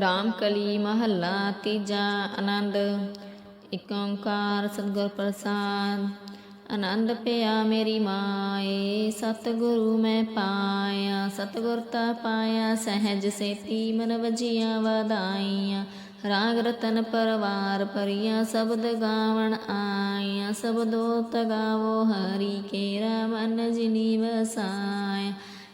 ਰਾਮ ਕਲੀ ਮਹੱਲਾ ਤੀਜਾ ਆਨੰਦ। ਇਕ ਓੰਕਾਰ ਸਤਿਗੁਰ ਪ੍ਰਸਾਦ। ਆਨੰਦ ਪਿਆ ਮੇਰੀ ਮਾਏ, ਸਤਿਗੁਰੂ ਮੈਂ ਪਾਇਆ। ਸਤਿਗੁਰ ਤਾ ਪਾਇਆ, ਸਹਿਜ ਸੇਤੀ ਮਨ ਵਜੀਆਂ ਵਧਾਈਆਂ। ਰਾਗ ਰਤਨ ਪਰਵਾਰ ਪਰੀਆਂ ਸ਼ਬਦ ਗਾਵਣ ਆਈਆਂ। ਸ਼ਬਦੋ ਤਗਾਵੋ ਹਰੀ, ਕੇਰਾ ਮਨ ਜਿਨੀ ਵਸਾ।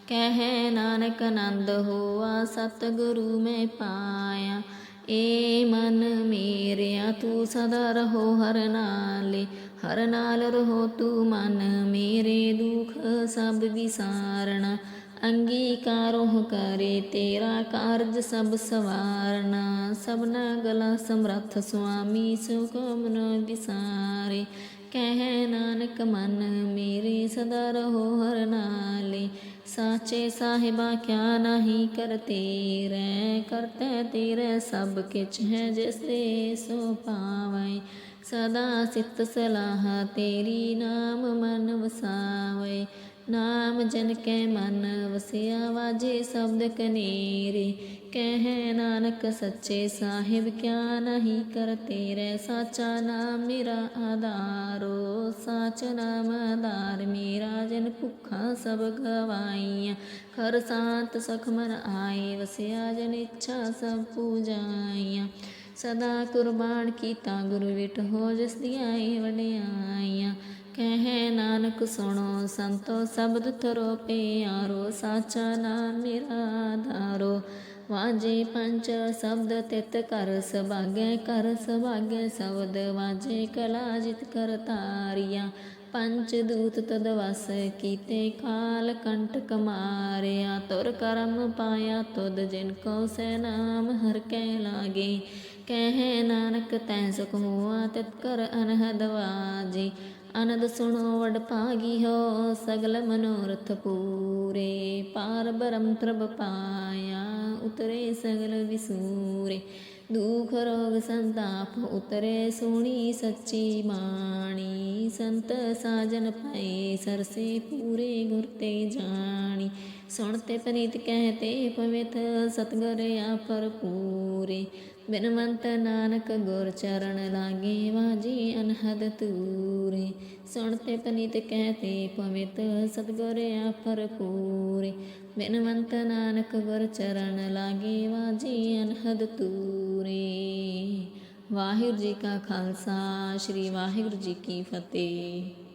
ਕਹਿ ਨਾਨਕ ਆਨੰਦ ਹੋਆ, ਸਤਿਗੁਰੂ ਮੈਂ ਪਾਇਆ। ਏ ਮਨ ਮੇਰਿਆ, ਤੂੰ ਸਦਾ ਰਹੋ ਹਰ ਨਾਲੇ। ਹਰ ਨਾਲ ਰਹੋ ਤੂੰ ਮਨ ਮੇਰੇ ਦੁਖ ਸਭ ਵਿਸਾਰਣਾ ਅੰਗੀਕਾਰੋ ਕਰੇ ਤੇਰਾ ਕਾਰਜ ਸਭ ਸਵਾਰਨਾ। ਸਭਨਾ ਗਲਾ ਸਮਰੱਥ ਸੁਆਮੀ ਸੁਖੋ ਮਨੋ ਵਿਸਾਰੇ। ਕਹਿ ਨਾਨਕ ਮਨ ਮੇਰੇ, ਸਦਾ ਰਹੋ ਹਰ ਨਾਲੇ। ਸਾਚੇ ਸਾਹਿਬਾ ਕਿਆ ਨਹੀਂ ਕਰਤੇ ਰਹਿ, ਕਰਤੇ ਤੇਰੇ ਸਭ ਕਿਛ ਹੈ ਜਿਸੇ ਸੋ ਪਾਵੈ ਸਦਾ ਸਿਤ ਸਲਾਹ ਤੇਰੀ ਨਾਮ ਮਨ ਵਸਾਵੇ ਨਾਮ ਜਨ ਕੈ ਮਨ ਵਸਿਆ ਵਾਜੇ ਸ਼ਬਦ ਕਨੇਰੇ। ਕਹਿ ਨਾਨਕ ਸੱਚੇ ਸਾਹਿਬ ਕਿਆ ਨਹੀਂ ਕਰਤੇ ਰਹਿ ਸਾਚਾ ਨਾਮ ਮੇਰਾ ਆਧਾਰੋ ਸਾਚ ਨਾਮ ਆਧਾਰ। ਮੇਰਾ ਜਨ ਭੁੱਖਾ ਸਭ ਗਵਾਈਆਂ। ਖਰ ਸਾਤ ਸਖਮਨ ਆਏ, ਵਸਿਆ ਜਨ ਇੱਛਾ ਸਭ ਪੂਜਾਈਆਂ। ਸਦਾ ਕੁਰਬਾਨ ਕੀਤਾ ਗੁਰੂ ਵਿਟ, ਹੋ ਜਿਸ ਦੀਆਂ ਏ ਵਡਿਆਈਆਂ। ਕਹਿ ਨਾਨਕ ਸੁਣੋ ਸੰਤੋ ਸ਼ਬਦ ਤਰੋ ਪਿਆਰੋ, ਸਾਚਾ ਨਾਮ ਮੇਰਾ ਆਧਾਰੋ ਵਾਜੇ ਪੰਚ ਸ਼ਬਦ ਤਿਤ ਕਰ ਸਭਾਗੈ ਕਰ ਸਭਾਗੈ ਸ਼ਬਦ ਵਾਜੇ ਕਲਾ ਜਿਤ ਕਰ ਤਾਰੀਆ। ਪੰਚ ਦੂਤ ਤਦ ਵਸ ਕੀਤੇ ਕਾਲ ਕੰਟਕ ਮਾਰਿਆ ਤੁਰ ਕਰਮ ਪਾਇਆ ਤੁਧ ਜਿਨ ਕੋ ਸੈ ਨਾਮ ਹਰ ਕੈ ਲਾਗੇ। ਕਹਿ ਨਾਨਕ ਤੈ ਸੁਖ ਹੋਆ ਤਿਤ ਕਰ ਅਨਹਦ ਵਾਜੀ। ਅਨੰਦ ਸੁਣੋ ਵਡ ਭਾਗੀ ਹੋ, ਸਗਲ ਮਨੋਰਥ ਪੂਰੇ। ਪਾਰ ਬ੍ਰਹਮ ਪ੍ਰਭ ਪਾਇਆ ਉਤਰੇ ਸਗਲ ਵਿਸੂਰੇ। ਦੁਖ ਰੋਗ ਸੰਤਾਪ ਉਤਰੇ ਸੁਣੀ ਸੱਚੀ ਬਾਣੀ। ਸੰਤ ਸਾਜਨ ਪਏ ਸਰਸੇ ਪੂਰੇ ਗੁਰ ਤੇ ਜਾਣੀ। ਸੁਣਤੇ ਪਨੀਤ ਕਹਤੇ ਪਵਿੱਤ ਸਤਗੁਰ ਆਪਰ ਪੂਰੇ ਬਿਨਵੰਤ ਨਾਨਕ ਗੁਰ ਚਰਨ ਲਾਗੇ ਵਾਜੀ ਅਨਹਦ ਤੂਰੇ। ਸੁਣਤੇ ਪਨੀਤ ਕਹਤੇ ਪਵਿੱਤ ਸਤਗੁਰ ਆਪਰ ਪੂਰੇ ਬਿਨਵੰਤ ਨਾਨਕ ਗੁਰ ਚਰਨ ਲਾਗੇ ਵਾਜੀ ਅਨਹਦ ਤੂਰੇ। ਵਾਹਿਗੁਰੂ ਜੀ ਕਾ ਖਾਲਸਾ, ਸ੍ਰੀ ਵਾਹਿਗੁਰੂ ਜੀ ਕੀ ਫਤਿਹ।